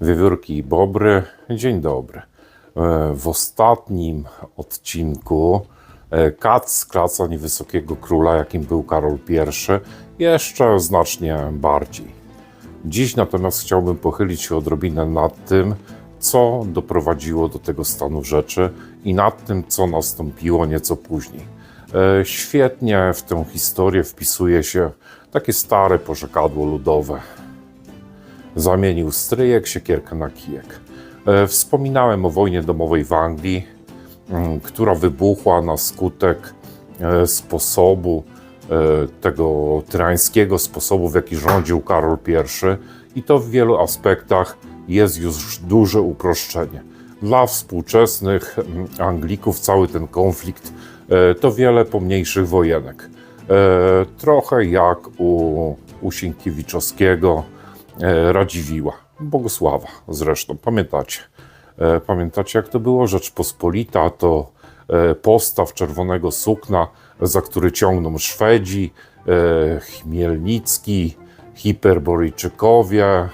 Wiewiórki i Bobry, dzień dobry. E, W ostatnim odcinku e, Kac skraca niewysokiego króla, jakim był Karol I, jeszcze znacznie bardziej. Dziś natomiast chciałbym pochylić się odrobinę nad tym, co doprowadziło do tego stanu rzeczy i nad tym, co nastąpiło nieco później. E, Świetnie w tę historię wpisuje się takie stare porzekadło ludowe. Zamienił stryjek siekierkę na kijek. E, Wspominałem o wojnie domowej w Anglii, mm, która wybuchła na skutek e, sposobu, e, tego tyrańskiego sposobu, w jaki rządził Karol I, i to w wielu aspektach jest już duże uproszczenie. Dla współczesnych mm, Anglików cały ten konflikt to wiele pomniejszych wojenek. Trochę jak u, u Sienkiewiczowskiego, Radziwiła, Bogusława zresztą, pamiętacie. E, Pamiętacie jak to było? Rzeczpospolita to e, postaw czerwonego sukna, za który ciągną Szwedzi, e, Chmielnicki, Hiperboryjczykowie,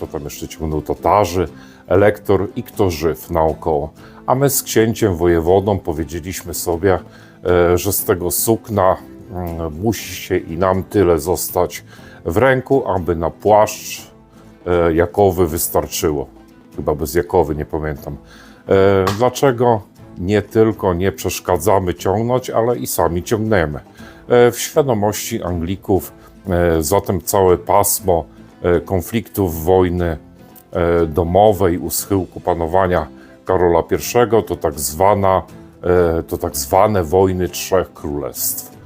to tam jeszcze ciągnął Tatarzy, elektor i kto żyw naokoło. A my z księciem wojewodą powiedzieliśmy sobie, e, że z tego sukna mm, musi się i nam tyle zostać w ręku, aby na płaszcz e, jakowy wystarczyło. Chyba bez jakowy, nie pamiętam. E, Dlaczego nie tylko nie przeszkadzamy ciągnąć, ale i sami ciągniemy? E, W świadomości Anglików zatem całe pasmo konfliktów, wojny domowej u schyłku panowania Karola I to tak zwana, to tak zwane wojny trzech królestw,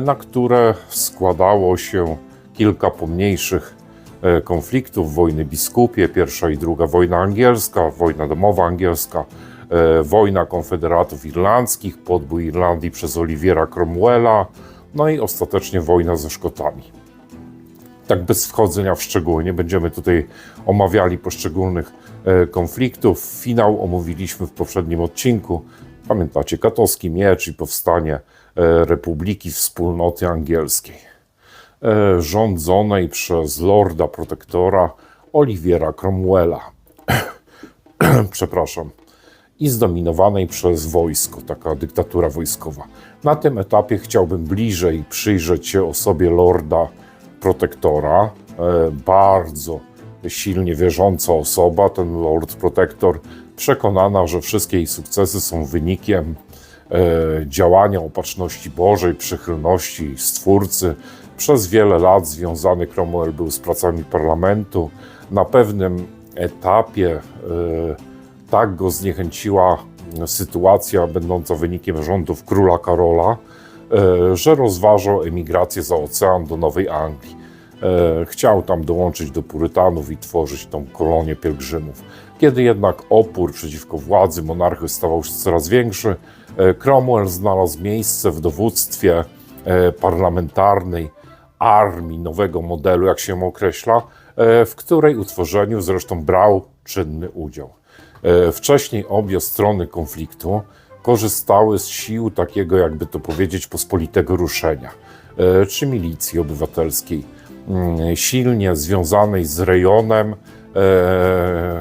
na które składało się kilka pomniejszych e, konfliktów, wojny biskupie, pierwsza i druga wojna angielska, wojna domowa angielska, e, wojna konfederatów irlandzkich, podbój Irlandii przez Oliwiera Cromwella, no i ostatecznie wojna ze Szkotami tak bez wchodzenia w szczegóły. Nie będziemy tutaj omawiali poszczególnych e, konfliktów. Finał omówiliśmy w poprzednim odcinku. Pamiętacie, katowski miecz i powstanie Republiki Wspólnoty Angielskiej, rządzonej przez lorda protektora Oliwiera Cromwella. Przepraszam i zdominowanej przez wojsko, taka dyktatura wojskowa. Na tym etapie chciałbym bliżej przyjrzeć się osobie lorda protektora. E, Bardzo silnie wierząca osoba, ten lord protektor, przekonana, że wszystkie jej sukcesy są wynikiem e, działania opatrzności Bożej, przychylności Stwórcy. Przez wiele lat związany Cromwell był z pracami parlamentu. Na pewnym etapie e, tak go zniechęciła sytuacja będąca wynikiem rządów króla Karola, e, że rozważał emigrację za ocean do Nowej Anglii. E, Chciał tam dołączyć do Purytanów i tworzyć tą kolonię pielgrzymów. Kiedy jednak opór przeciwko władzy monarchy stawał się coraz większy, Cromwell znalazł miejsce w dowództwie parlamentarnej armii nowego modelu, jak się określa, e, w której utworzeniu zresztą brał czynny udział. E, Wcześniej obie strony konfliktu korzystały z sił takiego, jakby to powiedzieć, pospolitego ruszenia, e, czy milicji obywatelskiej, mm, silnie związanej z rejonem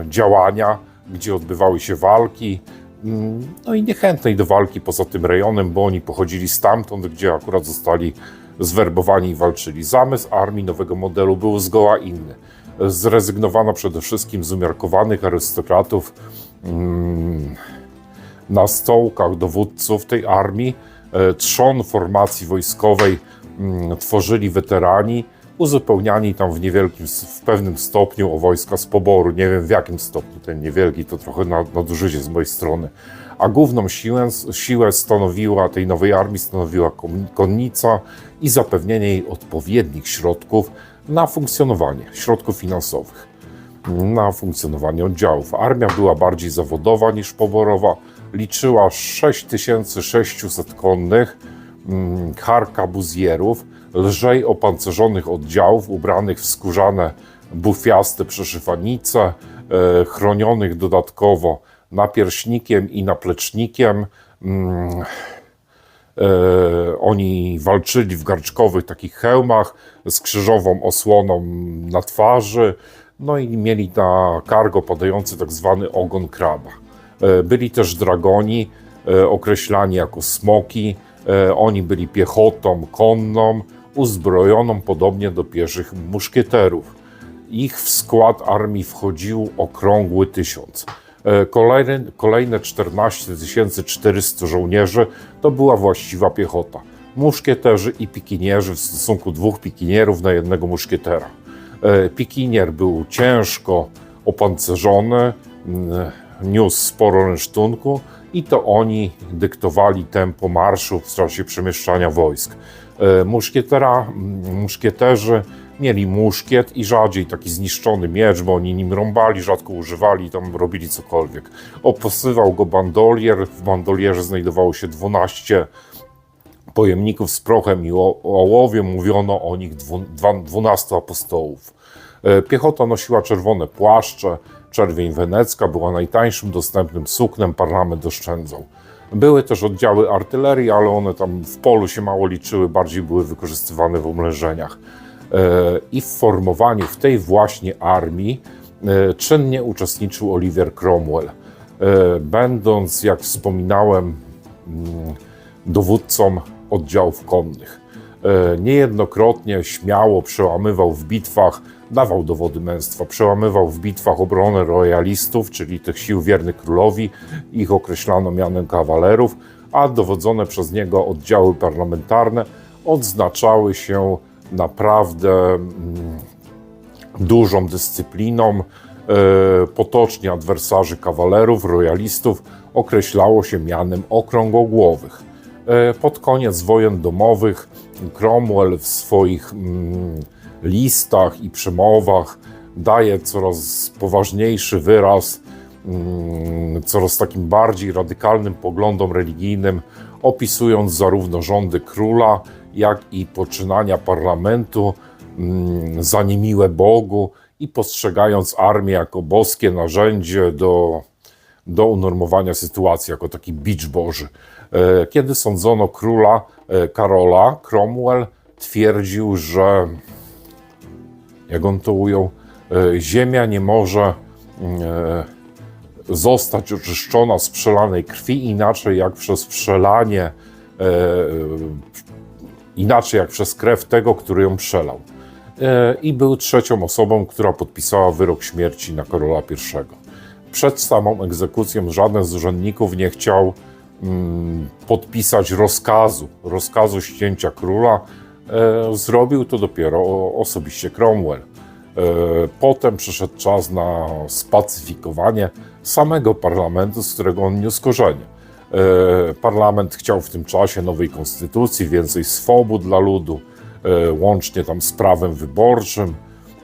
działania, gdzie odbywały się walki, mm, no i niechętnej do walki poza tym rejonem, bo oni pochodzili stamtąd, gdzie akurat zostali zwerbowani i walczyli. Zamysł armii nowego modelu był zgoła inny. Zrezygnowano przede wszystkim z umiarkowanych arystokratów mm, na stołkach dowódców tej armii. E, Trzon formacji wojskowej mm, tworzyli weterani, uzupełniani tam w niewielkim, w pewnym stopniu o wojska z poboru. Nie wiem w jakim stopniu ten niewielki, to trochę nad- nadużycie z mojej strony. A główną siłę, siłę stanowiła tej nowej armii stanowiła kon- konnica i zapewnienie jej odpowiednich środków na funkcjonowanie, środków finansowych na funkcjonowanie oddziałów. Armia była bardziej zawodowa niż poborowa. Liczyła 6600 konnych mm, harkabuzjerów, lżej opancerzonych oddziałów ubranych w skórzane bufiaste przeszywanice, e, chronionych dodatkowo napierśnikiem i naplecznikiem. Mm, E, oni walczyli w garczkowych takich hełmach z krzyżową osłoną na twarzy. no i mieli na cargo padający tak zwany ogon kraba. E, Byli też dragoni, e, określani jako smoki. Oni byli piechotą konną, uzbrojoną podobnie do pieszych muszkieterów. Ich w skład armii wchodził okrągły tysiąc. E, Kolejne, kolejne 14 400 żołnierzy to była właściwa piechota. Muszkieterzy i pikinierzy w stosunku dwóch pikinierów na jednego muszkietera. E, Pikinier był ciężko opancerzony, mm, niósł sporo rynsztunku i to oni dyktowali tempo marszu w czasie przemieszczania wojsk. E, Muszkietera, mm, muszkieterzy mieli muszkiet i rzadziej taki zniszczony miecz, bo oni nim rąbali, rzadko używali, tam robili cokolwiek. Oposywał go bandolier, w bandolierze znajdowało się 12 pojemników z prochem i ołowiem, mówiono o nich dwu- dwa- 12 apostołów. E, Piechota nosiła czerwone płaszcze, czerwień wenecka była najtańszym dostępnym suknem, parlament oszczędzał. Były też oddziały artylerii, ale one tam w polu się mało liczyły, bardziej były wykorzystywane w oblężeniach. E, I w formowaniu w tej właśnie armii e, czynnie uczestniczył Oliver Cromwell. E, Będąc, jak wspominałem, dowódcą oddziałów konnych. Niejednokrotnie śmiało przełamywał w bitwach, dawał dowody męstwa, przełamywał w bitwach obronę royalistów, czyli tych sił wiernych królowi, ich określano mianem kawalerów, a dowodzone przez niego oddziały parlamentarne odznaczały się naprawdę mm, dużą dyscypliną. E, Potocznie adwersarzy kawalerów, royalistów określało się mianem okrągłogłowych. E, Pod koniec wojen domowych Cromwell w swoich mm, listach i przemowach daje coraz poważniejszy wyraz mm, coraz takim bardziej radykalnym poglądom religijnym, opisując zarówno rządy króla, jak i poczynania parlamentu mm, za niemiłe Bogu i postrzegając armię jako boskie narzędzie do, do unormowania sytuacji, jako taki bicz boży. E, Kiedy sądzono króla e, Karola, Cromwell twierdził, że jak on to ujął, e, ziemia nie może e, zostać oczyszczona z przelanej krwi inaczej jak przez przelanie, inaczej jak przez krew tego, który ją przelał. E, I był trzecią osobą, która podpisała wyrok śmierci na Karola I. Przed samą egzekucją żaden z urzędników nie chciał mm, podpisać rozkazu, rozkazu ścięcia króla. E, zrobił to dopiero osobiście Cromwell. E, Potem przyszedł czas na spacyfikowanie samego parlamentu, z którego on niósł korzenie. E, Parlament chciał w tym czasie nowej konstytucji, więcej swobód dla ludu, e, łącznie tam z prawem wyborczym.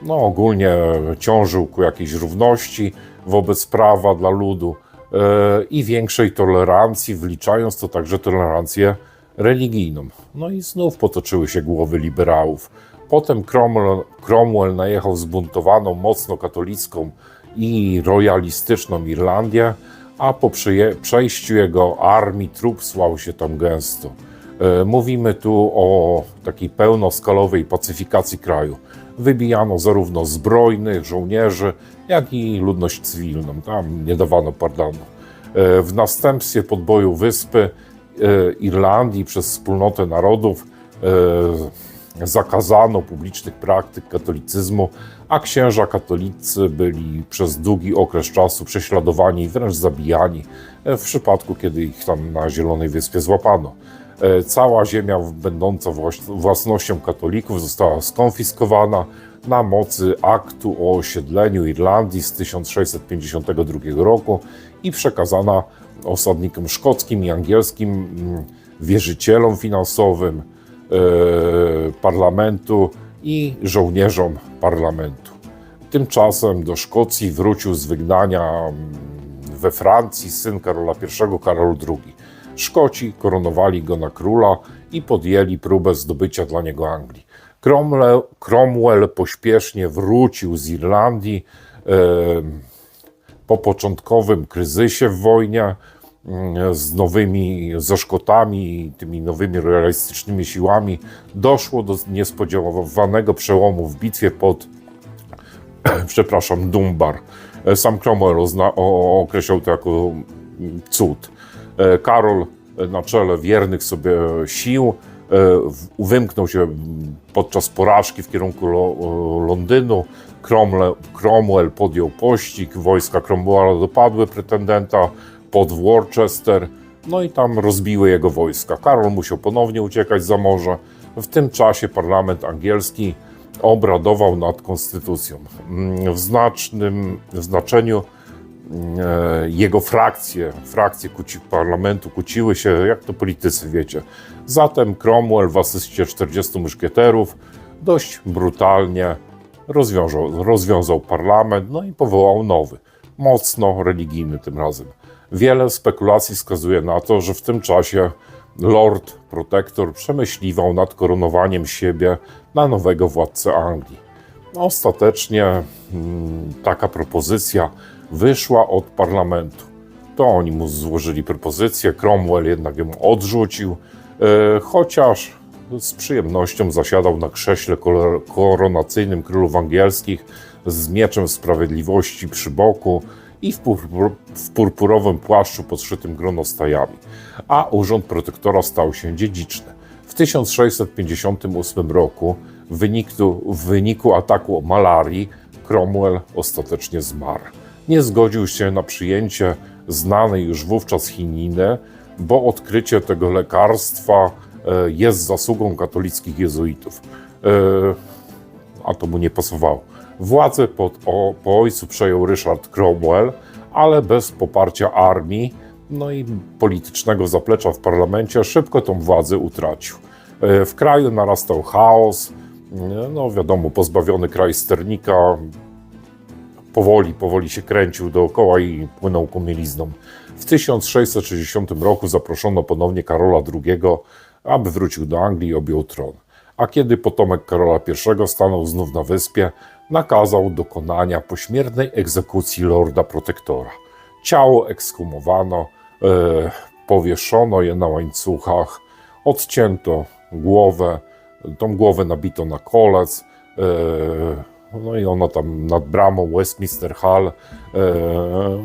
No, ogólnie ciążył ku jakiejś równości wobec prawa dla ludu e, i większej tolerancji, wliczając to także tolerancję religijną. No i znów potoczyły się głowy liberałów. Potem Cromwell, Cromwell najechał zbuntowaną, mocno katolicką i royalistyczną Irlandię, a po przejściu jego armii trup słał się tam gęsto. E, Mówimy tu o takiej pełnoskalowej pacyfikacji kraju. Wybijano zarówno zbrojnych żołnierzy, jak i ludność cywilną. Tam nie dawano pardonu. E, W następstwie podboju wyspy e, Irlandii przez wspólnotę narodów zakazano publicznych praktyk katolicyzmu, a księża katolicy byli przez długi okres czasu prześladowani i wręcz zabijani w przypadku, kiedy ich tam na Zielonej Wyspie złapano. E, Cała ziemia będąca własnością katolików została skonfiskowana na mocy aktu o osiedleniu Irlandii z 1652 roku i przekazana osadnikom szkockim i angielskim, mm, wierzycielom finansowym parlamentu i żołnierzom parlamentu. Tymczasem do Szkocji wrócił z wygnania mm, we Francji syn Karola I, Karol II. Szkoci koronowali go na króla i podjęli próbę zdobycia dla niego Anglii. Cromwell, Cromwell pośpiesznie wrócił z Irlandii e, po początkowym kryzysie w wojnie z nowymi, ze Szkotami i tymi nowymi realistycznymi siłami doszło do niespodziewanego przełomu w bitwie pod przepraszam, Dunbar. E, Sam Cromwell o, określał to jako cud. E, Karol e, na czele wiernych sobie sił e, wymknął się podczas porażki w kierunku Londynu. Cromwell, Cromwell podjął pościg, wojska Cromwella dopadły pretendenta pod Worcester, no i tam rozbiły jego wojska. Karol musiał ponownie uciekać za morze. W tym czasie parlament angielski obradował nad konstytucją. W znacznym znaczeniu e, jego frakcje, frakcje kłóci, parlamentu kłóciły się, jak to politycy wiecie. Zatem Cromwell w asyście 40 muszkieterów dość brutalnie rozwiązał, rozwiązał parlament, no i powołał nowy, mocno religijny tym razem. Wiele spekulacji wskazuje na to, że w tym czasie Lord Protector przemyśliwał nad koronowaniem siebie na nowego władcę Anglii. Ostatecznie mm, taka propozycja wyszła od parlamentu. To oni mu złożyli propozycję, Cromwell jednak ją odrzucił, e, chociaż z przyjemnością zasiadał na krześle koronacyjnym królów angielskich z mieczem sprawiedliwości przy boku i w, purpur, w purpurowym płaszczu podszytym gronostajami, a urząd protektora stał się dziedziczny. W 1658 roku w wyniku, w wyniku ataku malarii Cromwell ostatecznie zmarł. Nie zgodził się na przyjęcie znanej już wówczas chininy, bo odkrycie tego lekarstwa e, jest zasługą katolickich jezuitów. E, a to mu nie pasowało. Władzę pod, o, po ojcu przejął Richard Cromwell, ale bez poparcia armii, no i politycznego zaplecza w parlamencie, szybko tą władzę utracił. E, W kraju narastał chaos, nie, no wiadomo, pozbawiony kraj sternika, powoli, powoli się kręcił dookoła i płynął ku mieliznom. W 1660 roku zaproszono ponownie Karola II, aby wrócił do Anglii i objął tron. A kiedy potomek Karola I stanął znów na wyspie, nakazał dokonania pośmiertnej egzekucji lorda protektora. Ciało ekshumowano, e, powieszono je na łańcuchach, odcięto głowę, tą głowę nabito na kolec, e, no i ona tam nad bramą Westminster Hall e,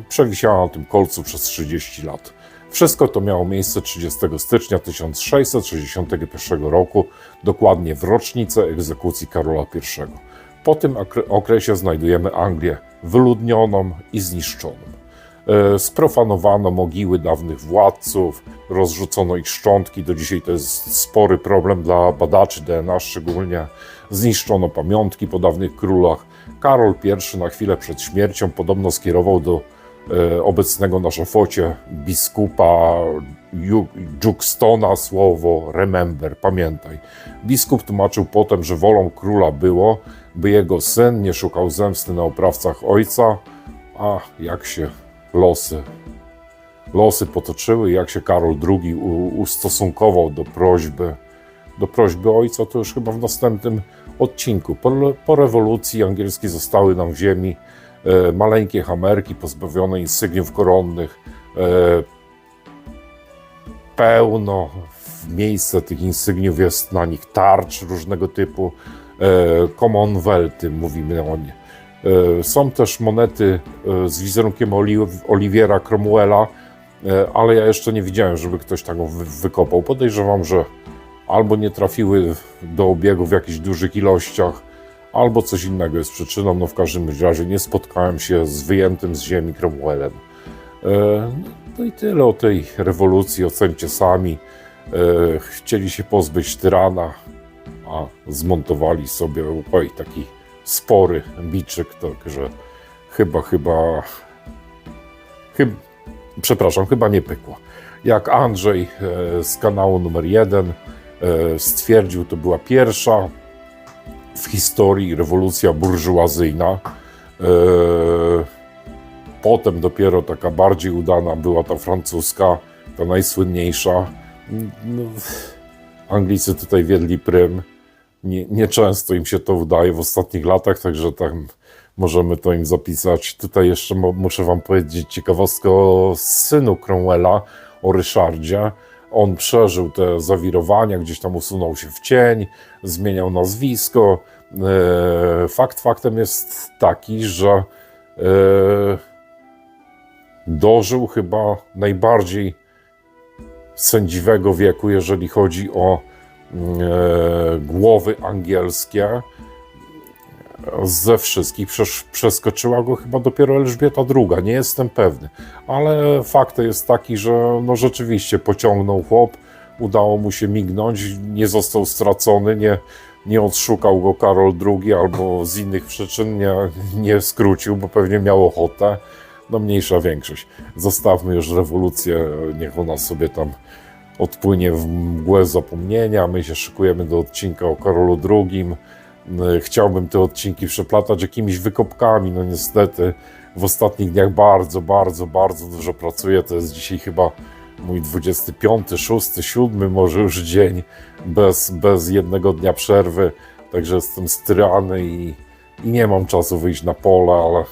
przewisiała na tym kolcu przez 30 lat. Wszystko to miało miejsce 30 stycznia 1661 roku, dokładnie w rocznicę egzekucji Karola I. Po tym okre- okresie znajdujemy Anglię wyludnioną i zniszczoną. E, Sprofanowano mogiły dawnych władców, rozrzucono ich szczątki. Do dzisiaj to jest spory problem dla badaczy DNA, szczególnie zniszczono pamiątki po dawnych królach. Karol I na chwilę przed śmiercią podobno skierował do e, obecnego na szafocie biskupa Juxtona słowo remember, pamiętaj. Biskup tłumaczył potem, że wolą króla było, by jego syn nie szukał zemsty na oprawcach ojca, a jak się losy, losy potoczyły, jak się Karol II ustosunkował do prośby, do prośby ojca, to już chyba w następnym odcinku. Po, po rewolucji angielskie zostały nam w ziemi e, maleńkie hamerki pozbawione insygniów koronnych, e, pełno w miejsce tych insygniów jest na nich tarcz różnego typu, e, Commonwealthy mówimy o nie. Są też monety e, z wizerunkiem Oli- Oliwiera Cromwella, e, ale ja jeszcze nie widziałem, żeby ktoś taką wy- wykopał. Podejrzewam, że albo nie trafiły do obiegu w jakichś dużych ilościach, albo coś innego jest przyczyną. No w każdym razie nie spotkałem się z wyjętym z ziemi Cromwellem. No i tyle o tej rewolucji, ocencie sami. E, Chcieli się pozbyć tyrana, a zmontowali sobie oj, taki spory biczyk, także chyba, chyba, chyba, przepraszam, chyba nie pykło. Jak Andrzej e, z kanału numer jeden e, stwierdził, to była pierwsza w historii rewolucja burżuazyjna. E, Potem dopiero taka bardziej udana była ta francuska, ta najsłynniejsza. No, Anglicy tutaj wiedli prym. Nie, nieczęsto im się to udaje w ostatnich latach, także tam możemy to im zapisać. Tutaj jeszcze muszę Wam powiedzieć ciekawostkę o synu Cromwella, o Ryszardzie. On przeżył te zawirowania, gdzieś tam usunął się w cień, zmieniał nazwisko, E, Fakt faktem jest taki, że e, dożył chyba najbardziej sędziwego wieku, jeżeli chodzi o e, głowy angielskie. Ze wszystkich Przesz, przeskoczyła go chyba dopiero Elżbieta II, nie jestem pewny. Ale fakt jest taki, że no rzeczywiście pociągnął chłop, udało mu się mignąć, nie został stracony, nie, nie odszukał go Karol II albo z innych przyczyn nie, nie skrócił, bo pewnie miał ochotę. No mniejsza większość. Zostawmy już rewolucję, niech ona sobie tam odpłynie w mgłę zapomnienia. My się szykujemy do odcinka o Karolu II. Chciałbym te odcinki przeplatać jakimiś wykopkami. No niestety w ostatnich dniach bardzo, bardzo, bardzo dużo pracuję. To jest dzisiaj chyba mój 25, 6, 7 może już dzień bez, bez jednego dnia przerwy. Także jestem styrany i, i nie mam czasu wyjść na pole, ale,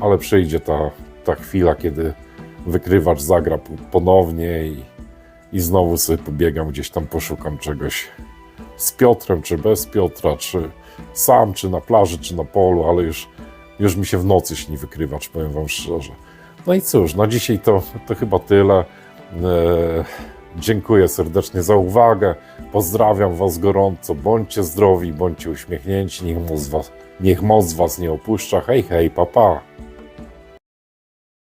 ale przyjdzie ta, ta chwila, kiedy wykrywacz zagra ponownie i, i znowu sobie pobiegam gdzieś tam, poszukam czegoś z Piotrem, czy bez Piotra, czy sam, czy na plaży, czy na polu, ale już, już mi się w nocy śni wykrywacz, powiem Wam szczerze. No i cóż, na dzisiaj to, to chyba tyle. E, dziękuję serdecznie za uwagę. Pozdrawiam Was gorąco. Bądźcie zdrowi, bądźcie uśmiechnięci. Niech moc Was, niech moc was nie opuszcza. Hej, hej, papa. Pa.